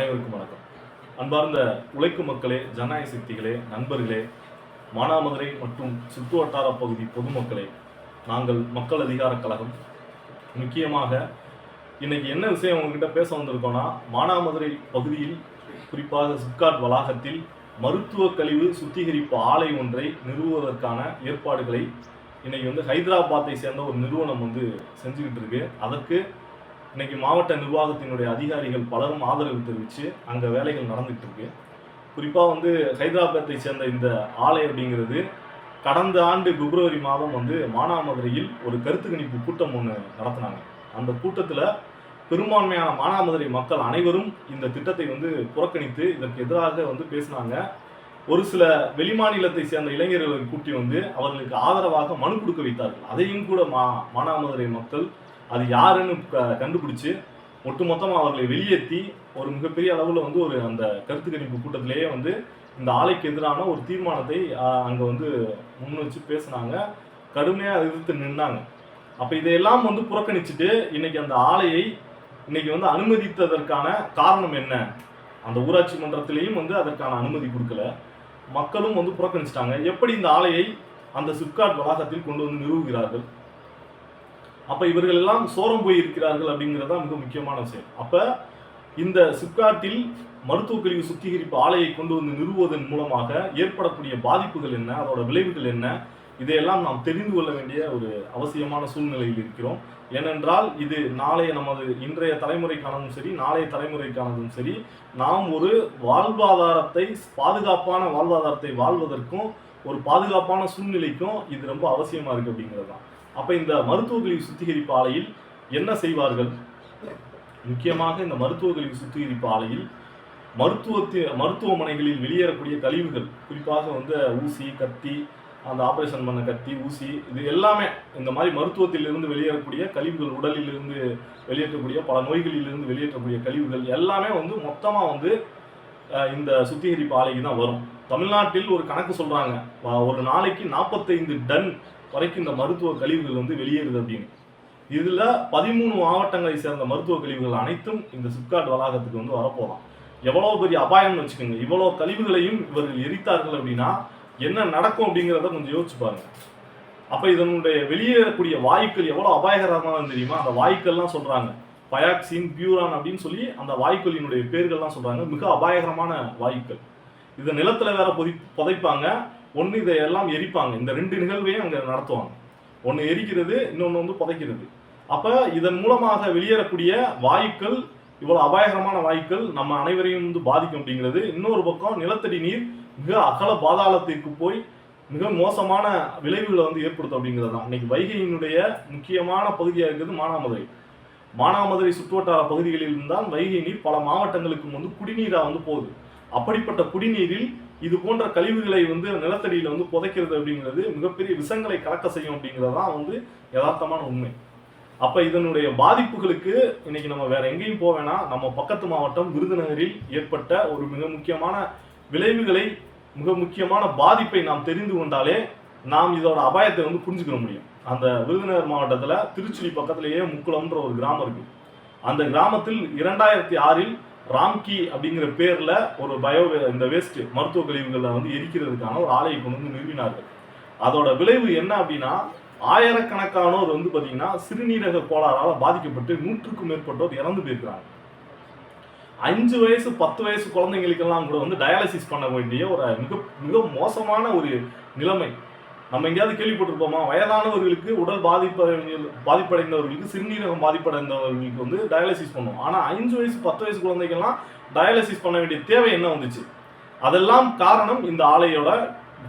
அனைவருக்கும் வணக்கம். அன்பார்ந்த உழைக்கும் மக்களே ஜனநாயக சக்திகளே நண்பர்களே மானாமதுரை மற்றும் சுற்று வட்டார பகுதி பொதுமக்களே நாங்கள் மக்கள் அதிகார கழகம். முக்கியமாக இன்னைக்கு என்ன விஷயம் உங்ககிட்ட பேச வந்திருக்கோம்னா மானாமதுரை பகுதியில் குறிப்பாக சிப்காட் வளாகத்தில் மருத்துவ கழிவு சுத்திகரிப்பு ஆலை ஒன்றை நிறுவுவதற்கான ஏற்பாடுகளை இன்னைக்கு வந்து ஹைதராபாத்தை சேர்ந்த ஒரு நிறுவனம் வந்து செஞ்சுக்கிட்டு இருக்கு. அதற்கு இன்னைக்கு மாவட்ட நிர்வாகத்தினுடைய அதிகாரிகள் பலரும் ஆதரவு தெரிவித்து அங்கே வேலைகள் நடந்துகிட்டு இருக்கு. குறிப்பாக வந்து ஹைதராபாத்தை சேர்ந்த இந்த ஆலை அப்படிங்கிறது கடந்த ஆண்டு பிப்ரவரி மாதம் வந்து மானாமதுரையில் ஒரு கருத்து கணிப்பு கூட்டம் ஒன்று நடத்தினாங்க. அந்த கூட்டத்தில் பெரும்பான்மையான மானாமதுரை மக்கள் அனைவரும் இந்த திட்டத்தை வந்து புறக்கணித்து இதற்கு எதிராக வந்து பேசினாங்க. ஒரு சில வெளிமாநிலத்தை சேர்ந்த இளைஞர்களை கூட்டி வந்து அவர்களுக்கு ஆதரவாக மனு கொடுக்க வைத்தார்கள். அதையும் கூட மா மானாமதுரை மக்கள் அது யாருன்னு க- கண்டுபிடிச்சு ஒட்டுமொத்தமாக அவர்களை வெளியேற்றி ஒரு மிகப்பெரிய அளவில் வந்து ஒரு அந்த கருத்து கணிப்பு கூட்டத்திலேயே வந்து இந்த ஆலைக்கு எதிரான ஒரு தீர்மானத்தை அங்கே வந்து முன் வச்சு பேசினாங்க. கடுமையாக எதிர்த்து நின்னாங்க. அப்போ இதையெல்லாம் வந்து புறக்கணிச்சுட்டு இன்னைக்கு அந்த ஆலையை இன்னைக்கு வந்து அனுமதித்ததற்கான காரணம் என்ன? அந்த ஊராட்சி மன்றத்திலையும் வந்து அதற்கான அனுமதி கொடுக்கல. மக்களும் வந்து புறக்கணிச்சிட்டாங்க. எப்படி இந்த ஆலையை அந்த சிப்காட் வளாகத்தில் கொண்டு வந்து நிறுவுகிறார்கள்? அப்போ இவர்கள் எல்லாம் சோரம் போய் இருக்கிறார்கள் அப்படிங்கிறது தான் மிக முக்கியமான விஷயம். அப்போ இந்த சிப்காட்டில் மருத்துவ கழிவு சுத்திகரிப்பு ஆலையை கொண்டு வந்து நிறுவுவதன் மூலமாக ஏற்படக்கூடிய பாதிப்புகள் என்ன அதோட விளைவுகள் என்ன இதையெல்லாம் நாம் தெரிந்து கொள்ள வேண்டிய ஒரு அவசியமான சூழ்நிலையில் இருக்கிறோம். ஏனென்றால் இது நாளைய நமது இன்றைய தலைமுறைக்கானதும் சரி நாளைய தலைமுறைக்கானதும் சரி நாம் ஒரு வாழ்வாதாரத்தை பாதுகாப்பான வாழ்வாதாரத்தை வாழ்வதற்கும் ஒரு பாதுகாப்பான சூழ்நிலைக்கும் இது ரொம்ப அவசியமாக இருக்குது அப்படிங்கிறது தான் அப்போ இந்த மருத்துவ கழிவு சுத்திகரிப்பு ஆலையில் என்ன செய்வார்கள்? முக்கியமாக இந்த மருத்துவ கழிவு சுத்திகரிப்பு ஆலையில் மருத்துவத்தி மருத்துவமனைகளில் வெளியேறக்கூடிய கழிவுகள் குறிப்பாக வந்து ஊசி கத்தி அந்த ஆப்ரேஷன் பண்ண கத்தி ஊசி இது எல்லாமே இந்த மாதிரி மருத்துவத்திலிருந்து வெளியேறக்கூடிய கழிவுகள் உடலிலிருந்து வெளியேற்றக்கூடிய பல நோய்களிலிருந்து வெளியேற்றக்கூடிய கழிவுகள் எல்லாமே வந்து மொத்தமாக வந்து இந்த சுத்திகரிப்பு ஆலைக்கு தான் வரும். தமிழ்நாட்டில் ஒரு கணக்கு சொல்கிறாங்க ஒரு நாளைக்கு நாற்பத்தைந்து டன் வரைக்கும் இந்த மருத்துவ கழிவுகள் வந்து வெளியேறுது அப்படின்னு. இதில் பதிமூணு மாவட்டங்களை சேர்ந்த மருத்துவ கழிவுகள் அனைத்தும் இந்த சிப்காட் வளாகத்துக்கு வந்து வரப்போகலாம் எவ்வளோ பெரிய அபாயம்னு வச்சுக்கோங்க. இவ்வளோ கழிவுகளையும் இவர்கள் எரித்தார்கள் அப்படின்னா என்ன நடக்கும் அப்படிங்கிறத கொஞ்சம் யோசிச்சு பாருங்க. அப்போ இதனுடைய வெளியேறக்கூடிய வாயுக்கள் எவ்வளோ அபாயகரமானது தெரியுமா? அந்த வாயுக்கள்லாம் சொல்கிறாங்க பயாக்சின் பியூரான் அப்படின்னு சொல்லி அந்த வாயுக்களினுடைய பேர்கள்லாம் சொல்கிறாங்க மிக அபாயகரமான வாயுக்கள். இதை நிலத்தில் வேற பொதி புதைப்பாங்க. ஒன்று இதை எல்லாம் எரிப்பாங்க. இந்த ரெண்டு நிகழ்வையும் அங்கே நடத்துவாங்க. ஒன்று எரிக்கிறது இன்னொன்று வந்து புதைக்கிறது. அப்போ இதன் மூலமாக வெளியேறக்கூடிய வாயுக்கள் இவ்வளோ அபாயகரமான வாயுக்கள் நம்ம அனைவரையும் வந்து பாதிக்கும் அப்படிங்கிறது. இன்னொரு பக்கம் நிலத்தடி நீர் மிக அகல பாதாளத்திற்கு போய் மிக மோசமான விளைவுகளை வந்து ஏற்படுத்தும் அப்படிங்கிறது தான். இன்னைக்கு வைகையினுடைய முக்கியமான பகுதியாக இருக்கிறது மானாமதுரை. மானாமதுரை சுற்றுவட்டார பகுதிகளில் இருந்தால் வைகை நீர் பல மாவட்டங்களுக்கு வந்து குடிநீராக வந்து போகுது. அப்படிப்பட்ட குடிநீரில் இது போன்ற கழிவுகளை வந்து நிலத்தடியில் வந்து புதைக்கிறது அப்படிங்கிறது மிகப்பெரிய விஷங்களை கலக்க செய்யும் அப்படிங்கிறது தான் வந்து யதார்த்தமான உண்மை. அப்போ இதனுடைய பாதிப்புகளுக்கு இன்னைக்கு நம்ம வேற எங்கேயும் போக வேணாம் நம்ம பக்கத்து மாவட்டம் விருதுநகரில் ஏற்பட்ட ஒரு மிக முக்கியமான விளைவுகளை மிக முக்கியமான பாதிப்பை நாம் தெரிந்து கொண்டாலே நாம் இதோட அபாயத்தை வந்து புரிஞ்சுக்க முடியும். அந்த விருதுநகர் மாவட்டத்தில் திருச்சி பக்கத்திலேயே முக்குளம்ன்ற ஒரு கிராமம் இருக்கு. அந்த கிராமத்தில் இரண்டாயிரத்தி ஆறில் ராம்கி அப்படிங்கிற பேரில் ஒரு பயோ இந்த வேஸ்ட் மருத்துவ கழிவுகளை வந்து எரிக்கிறதுக்கான ஒரு ஆலையை கொண்டு வந்து நிறுவினார்கள். அதோட விளைவு என்ன அப்படின்னா ஆயிரக்கணக்கானோர் வந்து பார்த்தீங்கன்னா சிறுநீரக கோளாறால் பாதிக்கப்பட்டு நூற்றுக்கும் மேற்பட்டோர் இறந்து போயிருக்கிறாங்க. அஞ்சு வயசு பத்து வயசு குழந்தைங்களுக்கெல்லாம் கூட வந்து டயாலிசிஸ் பண்ண வேண்டிய ஒரு மிக மிக மோசமான ஒரு நிலைமை. நம்ம எங்கேயாவது கேள்விப்பட்டிருப்போமா? வயதானவர்களுக்கு உடல் பாதிப்பு பாதிப்படைந்தவர்களுக்கு சிறுநீரகம் பாதிப்படைந்தவர்களுக்கு வந்து டயாலிசிஸ் பண்ணுவோம் ஆனால் அஞ்சு வயசு பத்து வயசு குழந்தைகள்லாம் டயாலிசிஸ் பண்ண வேண்டிய தேவை என்ன வந்துச்சு? அதெல்லாம் காரணம் இந்த ஆலையோட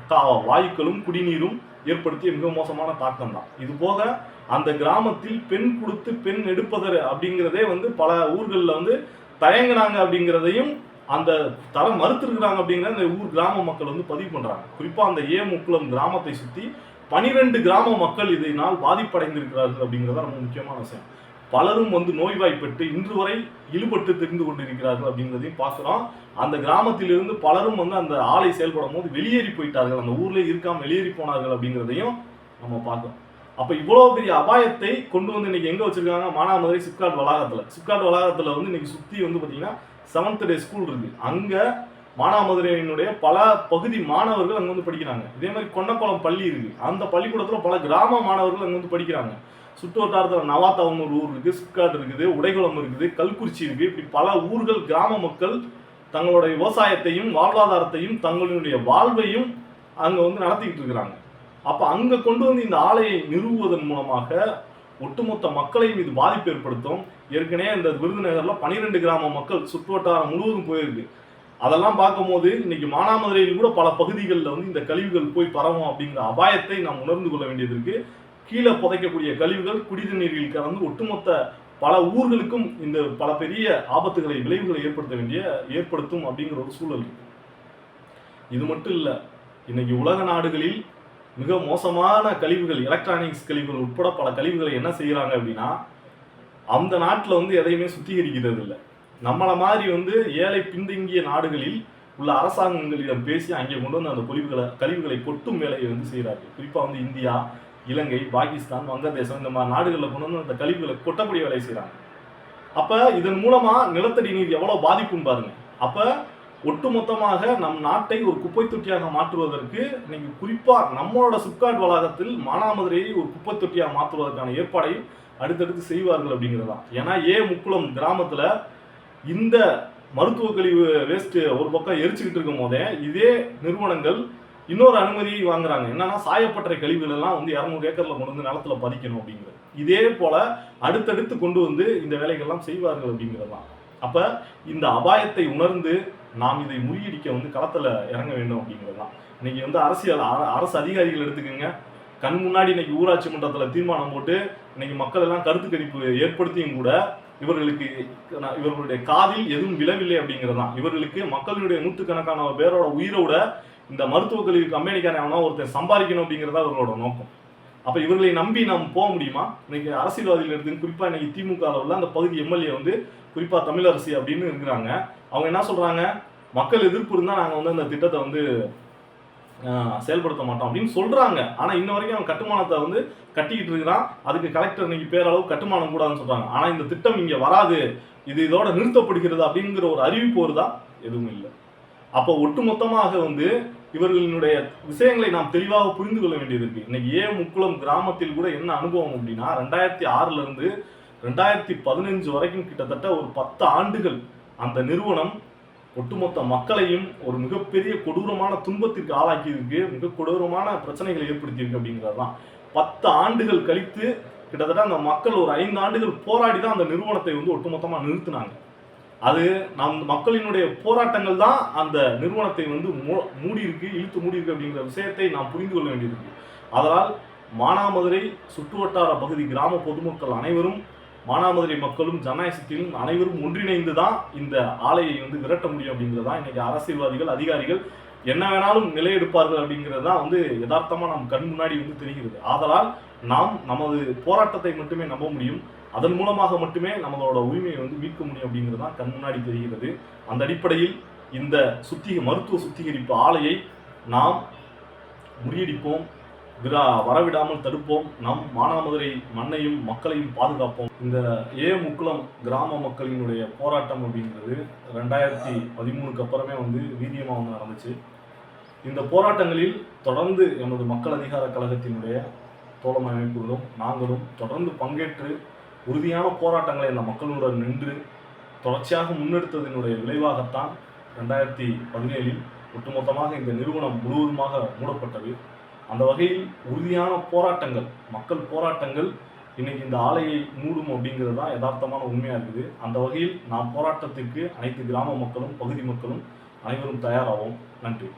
கா- வாயுக்களும் குடிநீரும் ஏற்படுத்திய மிக மோசமான தாக்கம் தான். இது போக அந்த கிராமத்தில் பெண் கொடுத்து பெண் எடுப்பதர் அப்படிங்கிறதே வந்து பல ஊர்களில் வந்து தயங்குனாங்க அப்படிங்கிறதையும் அந்த தரம் மறுத்துருக்குறாங்க அப்படிங்கிற அந்த ஊர் கிராம மக்கள் வந்து பதிவு பண்ணுறாங்க குறிப்பாக அந்த ஏ முக்குளம் கிராமத்தை சுற்றி பனிரெண்டு கிராம மக்கள் இதனால் பாதிப்படைந்திருக்கிறார்கள் அப்படிங்கிறத ரொம்ப முக்கியமான விஷயம். பலரும் வந்து நோய்வாய்ப்பட்டு இன்று வரை இழுபட்டு தெரிந்து கொண்டிருக்கிறார்கள் அப்படிங்கிறதையும் பார்க்குறோம். அந்த கிராமத்திலிருந்து பலரும் வந்து அந்த ஆலை செயல்படும் போது வெளியேறி போயிட்டார்கள். அந்த ஊரில் இருக்காம வெளியேறி போனார்கள் அப்படிங்கிறதையும் நம்ம பார்க்கணும் அப்போ இவ்வளோ பெரிய அபாயத்தை கொண்டு வந்து இன்னைக்கு எங்கே வச்சிருக்காங்க? மானாமதுரை சிப்காட் வளாகத்தில். சிப்காட் வளாகத்தில் வந்து இன்னைக்கு சுற்றி வந்து பார்த்தீங்கன்னா செவன்த் டே ஸ்கூல் இருக்குது அங்கே மானாமதுரையினுடைய பல பகுதி மாணவர்கள் அங்கே வந்து படிக்கிறாங்க. இதே மாதிரி கொன்னக்குளம் பள்ளி இருக்கு. அந்த பள்ளிக்கூடத்தில் பல கிராம மாணவர்கள் அங்கே வந்து படிக்கிறாங்க. சுற்று வட்டாரத்தில் ஒரு ஊர் இருக்குது சிப்காட் இருக்குது உடைகுளம் இருக்குது கல்குறிச்சி இருக்குது இப்படி பல ஊர்கள் கிராம மக்கள் தங்களுடைய விவசாயத்தையும் வாழ்வாதாரத்தையும் தங்களுடைய வாழ்வையும் அங்கே வந்து நடத்திக்கிட்டு இருக்கிறாங்க. அப்போ அங்கே கொண்டு வந்து இந்த ஆலையை நிறுவுவதன் மூலமாக ஒட்டுமொத்த மக்களையும் இது பாதிப்பு ஏற்படுத்தும். ஏற்கனவே இந்த விருதுநகரில் பனிரெண்டு கிராம மக்கள் சுற்றுவட்டாரம் முழுவதும் போயிருக்கு. அதெல்லாம் பார்க்கும்போது இன்னைக்கு மானாமதுரையில் கூட பல பகுதிகளில் வந்து இந்த கழிவுகள் போய் பரவும் அப்படிங்கிற அபாயத்தை நாம் உணர்ந்து கொள்ள வேண்டியது இருக்கு. கீழே புதைக்கக்கூடிய கழிவுகள் குடிநீரில் கலந்து ஒட்டுமொத்த பல ஊர்களுக்கும் இந்த பல பெரிய ஆபத்துகளை விளைவுகளை ஏற்படுத்த வேண்டிய ஏற்படுத்தும் அப்படிங்கிற ஒரு சூழல் இருக்கு. இது மட்டும் இல்லை இன்னைக்கு உலக நாடுகளில் மிக மோசமான கழிவுகள் எலக்ட்ரானிக்ஸ் கழிவுகள் உட்பட பல கழிவுகளை என்ன செய்கிறாங்க அப்படின்னா அந்த நாட்டில் வந்து எதையுமே சுத்திகரிக்கிறது இல்லை நம்மளை மாதிரி வந்து ஏழை பின்தங்கிய நாடுகளில் உள்ள அரசாங்கங்களிடம் பேசி அங்கே கொண்டு வந்து அந்த கழிவுகளை கழிவுகளை கொட்டும் வேலையை வந்து செய்கிறார்கள் குறிப்பாக வந்து இந்தியா இலங்கை பாகிஸ்தான் வங்கதேசம் இந்த மாதிரி நாடுகளில் கொண்டு வந்து அந்த கழிவுகளை கொட்டக்கூடிய வேலையை செய்கிறாங்க அப்போ இதன் மூலமாக நிலத்தடி நீர் எவ்வளோ பாதிப்புன்னு பாருங்க. அப்போ ஒட்டுமொத்தமாக நம் நாட்டை ஒரு குப்பை தொட்டியாக மாற்றுவதற்கு நீங்கள் குறிப்பாக நம்மளோட சிப்காட் வளாகத்தில் மானாமதுரையை ஒரு குப்பை தொட்டியாக மாற்றுவதற்கான ஏற்பாடையும் அடுத்தடுத்து செய்வார்கள் அப்படிங்கிறதான் ஏன்னா ஏ. முக்குளம் கிராமத்தில் இந்த மருத்துவ கழிவு வேஸ்ட்டு ஒரு பக்கம் எரிச்சுக்கிட்டு இருக்கும் போதே இதே நிறுவனங்கள் இன்னொரு அனுமதியை வாங்குறாங்க. என்னன்னா சாயப்பட்டறை கழிவுகள் எல்லாம் வந்து இரநூறு ஏக்கர்ல கொண்டு வந்து நிலத்துல பதிக்கணும் அப்படிங்கிறது. இதே போல அடுத்தடுத்து கொண்டு வந்து இந்த வேலைகள்லாம் செய்வார்கள் அப்படிங்கிறது. தான் அப்போ இந்த அபாயத்தை உணர்ந்து நாம் இதை முறியடிக்க வந்து களத்தில் இறங்க வேண்டும் அப்படிங்கிறது தான் இன்னைக்கு வந்து அரசியல் அர- அரசு அதிகாரிகள் எடுத்துக்கோங்க. கண் முன்னாடி இன்னைக்கு ஊராட்சி மன்றத்தில் தீர்மானம் போட்டு இன்னைக்கு மக்கள் எல்லாம் கருத்து கணிப்பு ஏற்படுத்தியும் கூட இவர்களுக்கு நான் இவர்களுடைய காதில் எதுவும் விழவில்லை அப்படிங்கிறது தான் இவர்களுக்கு மக்களுடைய நூற்றுக்கணக்கான பேரோட உயிரை விட இந்த மருத்துவ கல்வி கம்பெனிக்காரன் எவனோ ஒருத்தர் சம்பாதிக்கணும் அப்படிங்கிறதா அவர்களோட நோக்கம். அப்போ இவர்களை நம்பி நாம் போக முடியுமா? இன்னைக்கு அரசியல்வாதிகள் எடுத்து குறிப்பாக இன்னைக்கு திமுக அளவில் அந்த பகுதி எம்எல்ஏ வந்து குறிப்பாக தமிழரசி அப்படின்னு இருக்கிறாங்க. அவங்க என்ன சொல்கிறாங்க மக்கள் எதிர்ப்பு இருந்தால் நாங்கள் வந்து அந்த திட்டத்தை வந்து செயல்படுத்த மாட்டோம் அப்படின்னு சொல்றாங்க. ஆனால் இன்ன வரைக்கும் அவன் கட்டுமானத்தை வந்து கட்டிக்கிட்டு இருக்கிறான். அதுக்கு கலெக்டர் இன்னைக்கு பேரளவு கட்டுமானம் கூடாதுன்னு சொல்றாங்க. ஆனால் இந்த திட்டம் இங்கே வராது. இது இதோட நிறுத்தப்படுகிறது அப்படிங்கிற ஒரு அறிவிப்பு வருதா? எதுவும் இல்லை. அப்போ ஒட்டுமொத்தமாக வந்து இவர்களினுடைய விஷயங்களை நாம் தெளிவாக புரிந்து கொள்ள வேண்டியது இருக்கு. இன்னைக்கு ஏ முக்குளம் கிராமத்தில் கூட என்ன அனுபவம் அப்படின்னா ரெண்டாயிரத்தி ஆறுல இருந்து ரெண்டாயிரத்தி பதினஞ்சு வரைக்கும் கிட்டத்தட்ட ஒரு பத்து ஆண்டுகள் அந்த நிறுவனம் ஒட்டுமொத்த மக்களையும் ஒரு மிகப்பெரிய கொடூரமான துன்பத்திற்கு ஆளாக்கியிருக்கு மிக கொடூரமான பிரச்சனைகளை ஏற்படுத்தியிருக்கு அப்படிங்கிறது தான். பத்து ஆண்டுகள் கழித்து கிட்டத்தட்ட அந்த மக்கள் ஒரு ஐந்து ஆண்டுகள் போராடி தான் அந்த நிறுவனத்தை வந்து ஒட்டுமொத்தமாக நிறுத்தினாங்க. அது நம் மக்களினுடைய போராட்டங்கள் தான் அந்த நிறுவனத்தை வந்து மூ- மூடி இருக்கு இழுத்து மூடி இருக்கு அப்படிங்கிற விஷயத்தை நாம் புரிந்து கொள்ள வேண்டியிருக்கு. அதனால் மானாமதுரை சுற்றுவட்டார பகுதி கிராம பொதுமக்கள் அனைவரும் மானாமதுரை மக்களும் ஜனநாயகத்திலும் அனைவரும் ஒன்றிணைந்து தான் இந்த ஆலையை வந்து விரட்ட முடியும் அப்படிங்கிறது தான் இன்னைக்கு அரசியல்வாதிகள் அதிகாரிகள் என்ன வேணாலும் நிலையெடுப்பார்கள் அப்படிங்கிறது தான் வந்து யதார்த்தமாக நம் கண் முன்னாடி வந்து தெரிகிறது. ஆதலால் நாம் நமது போராட்டத்தை மட்டுமே நம்ப முடியும். அதன் மூலமாக மட்டுமே நம்மளோட உரிமையை வந்து மீட்க முடியும் அப்படிங்கிறது தான் கண் முன்னாடி தெரிகிறது. அந்த அடிப்படையில் இந்த சுத்திக மருத்துவ சுத்திகரிப்பு ஆலையை நாம் முறியடிப்போம். விரா வரவிடாமல் தடுப்போம். நம் மானாமதுரை மண்ணையும் மக்களையும் பாதுகாப்போம். இந்த ஏ முக்குளம் கிராம மக்களினுடைய போராட்டம் அப்படிங்கிறது ரெண்டாயிரத்தி பதிமூணுக்கு அப்புறமே வந்து வீரியமாக வந்து நடந்துச்சு. இந்த போராட்டங்களில் தொடர்ந்து எமது மக்கள் அதிகார கழகத்தினுடைய தோழமை அமைப்புகளும் நாங்களும் தொடர்ந்து பங்கேற்று உறுதியான போராட்டங்களை அந்த மக்களுடன் நின்று தொடர்ச்சியாக முன்னெடுத்ததனுடைய விளைவாகத்தான் ரெண்டாயிரத்தி பதினேழில் ஒட்டுமொத்தமாக இந்த நிறுவனம் முழுவதுமாக மூடப்பட்டது. அந்த வகையில் உறுதியான போராட்டங்கள் மக்கள் போராட்டங்கள் இன்னைக்கு இந்த ஆலையை மூடும் அப்படிங்கிறது தான் யதார்த்தமான உண்மையாக இருக்குது. அந்த வகையில் நாம் போராட்டத்திற்கு அனைத்து கிராம மக்களும் பகுதி மக்களும் அனைவரும் தயாராகும் நன்றி.